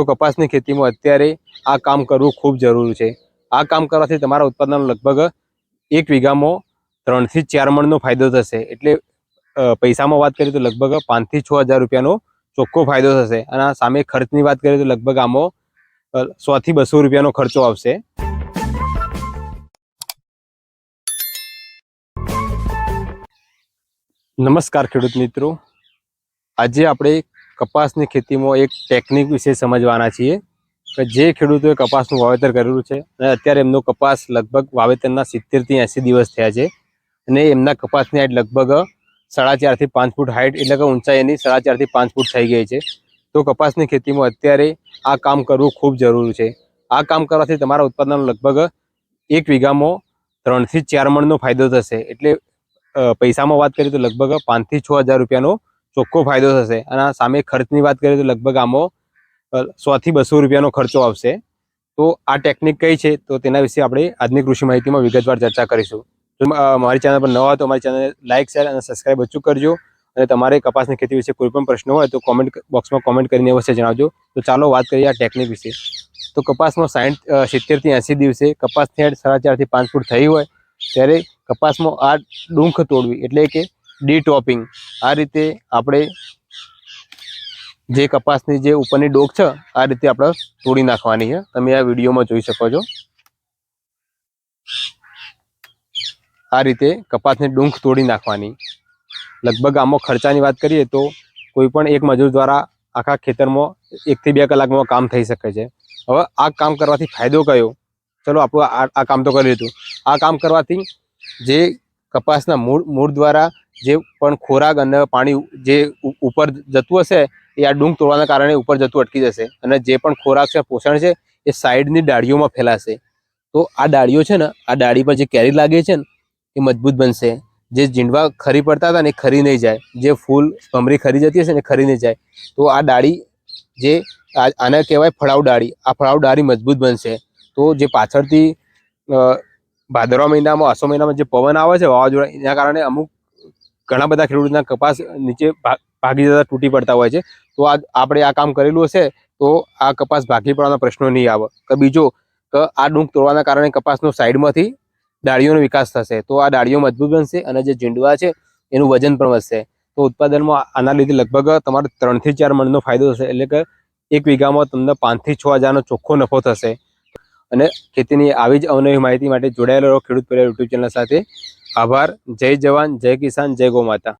તો કપાસની ખેતીમાં અત્યારે આ કામ કરવું ખૂબ જરૂરી છે. આ કામ કરવાથી તમારા ઉત્પાદન લગભગ એક વીઘામાં ત્રણથી ચાર મણનો ફાયદો થશે. એટલે પૈસામાં વાત કરીએ તો લગભગ પાંચથી છ હજાર રૂપિયાનો ચોખ્ખો ફાયદો થશે અને આ સામે ખર્ચની વાત કરીએ તો લગભગ આમાં સોથી બસો રૂપિયાનો ખર્ચો આવશે. નમસ્કાર ખેડૂત મિત્રો. આજે આપણે કપાસની ખેતીમાં એક ટેકનિક વિશે સમજવાના છીએ કે જે ખેડૂતોએ કપાસનું વાવેતર કરેલું છે અને અત્યારે એમનો કપાસ લગભગ વાવેતરના સિત્તેરથી એંસી દિવસ થયા છે અને એમના કપાસની હાઈટ લગભગ સાડા ચારથી પાંચ ફૂટ હાઈટ એટલે કે ઊંચાઈ એની સાડા ચારથી પાંચ ફૂટ થઈ ગઈ છે. તો કપાસની ખેતીમાં અત્યારે આ કામ કરવું ખૂબ જરૂરી છે. આ કામ કરવાથી તમારા ઉત્પાદનનો લગભગ એક વીઘામાં ત્રણથી ચાર મણનો ફાયદો થશે. એટલે પૈસામાં વાત કરીએ તો લગભગ પાંચથી છ હજાર રૂપિયાનો ચોખ્ખો ફાયદો થશે? અને સામે ખર્ચની વાત કરીએ તો લગભગ આમાં સો થી બસો રૂપિયાનો ખર્ચો આવશે. તો આ ટેકનિક કઈ છે? તો તેના વિશે આપણે આજની કૃષિ માહિતીમાં વિગતવાર ચર્ચા કરીશું. જો મારી ચેનલ પર નવા હોય તો મારી ચેનલ લાઇક શેર અને સબસ્ક્રાઇબ અચૂક કરજો. અને તમારે કપાસની ખેતી વિશે કોઈ પણ પ્રશ્ન હોય તો કોમેન્ટ બોક્સમાં કોમેન્ટ કરીને અવશ્ય જણાવજો. તો ચાલો વાત કરીએ આ ટેકનિક વિશે. તો કપાસમાં સાઠ સિત્તેરથી એંસી દિવસે કપાસની હેડ સાડા ચારથી પાંચ ફૂટ થઈ હોય, ત્યારે કપાસમાં આ ડુંખ તોડવી, એટલે કે ડી ટોપિંગ આ રીતે આપણે જે કપાસની જે ઉપરની ડોક છે, આ રીતે આપણે તોડી નાખવાની છે. તમે આ વિડીયોમાં જોઈ શકો છો. આ રીતે કપાસની ડૂંખ તોડી નાખવાની. લગભગ આમાં ખર્ચાની વાત કરીએ તો કોઈ પણ એક મજૂર દ્વારા આખા ખેતરમાં એકથી બે કલાકમાં કામ થઈ શકે છે. હવે આ કામ કરવાથી ફાયદો કયો? ચલો આપણું આ કામ તો કરી લીધું. આ કામ કરવાથી જે કપાસના મૂળ મૂળ દ્વારા જે પણ ખોરાક અને પાણી જે ઉપર જતું હશે, એ આ ડુંગ તોડવાના કારણે ઉપર જતું અટકી જશે. અને જે પણ ખોરાક છે, પોષણ છે, એ સાઈડની ડાળીઓમાં ફેલાશે. તો આ ડાળીઓ છે ને, આ ડાળી પર જે કેરી લાગે છે ને, એ મજબૂત બનશે. જે જીંડવા ખરી પડતા હતા ને, એ ખરી નહીં જાય. જે ફૂલ ભમરી ખરી જતી હશે ને ખરી નહીં જાય. તો આ ડાળી જે આને કહેવાય ફળાવ ડાળી. આ ફળાવ ડાળી મજબૂત બનશે. તો જે પાછળથી ભાદરવા મહિનામાં, આસો મહિનામાં જે પવન આવે છે, વાવાઝોડા, એના કારણે અમુક ઘણા બધા ખેડૂતોના કપાસ નીચે ભાગી જતા તૂટી પડતા હોય છે. તો આ આપણે આ કામ કરેલું હશે તો આ કપાસ ભાગી પડવાના પ્રશ્નો નહીં આવે. કે બીજો, કે આ ડુંક તોડવાના કારણે કપાસનો સાઈડમાંથી ડાળીઓનો વિકાસ થશે. તો આ ડાળીઓ મજબૂત બનશે અને જે ઝીંડવા છે એનું વજન પણ વધશે. તો ઉત્પાદનમાં આના લીધે લગભગ તમારે ત્રણથી ચાર મણનો ફાયદો થશે. એટલે કે એક વીઘામાં તમને પાંચથી છ હજારનો ચોખ્ખો નફો થશે. અને ખેતીની આવી જ અવનવી માહિતી માટે જોડાયેલો ખેડૂત પરિવાર યુટ્યુબ ચેનલ સાથે. આભાર. જય જવાન જય કિસાન જય ગૌ માતા.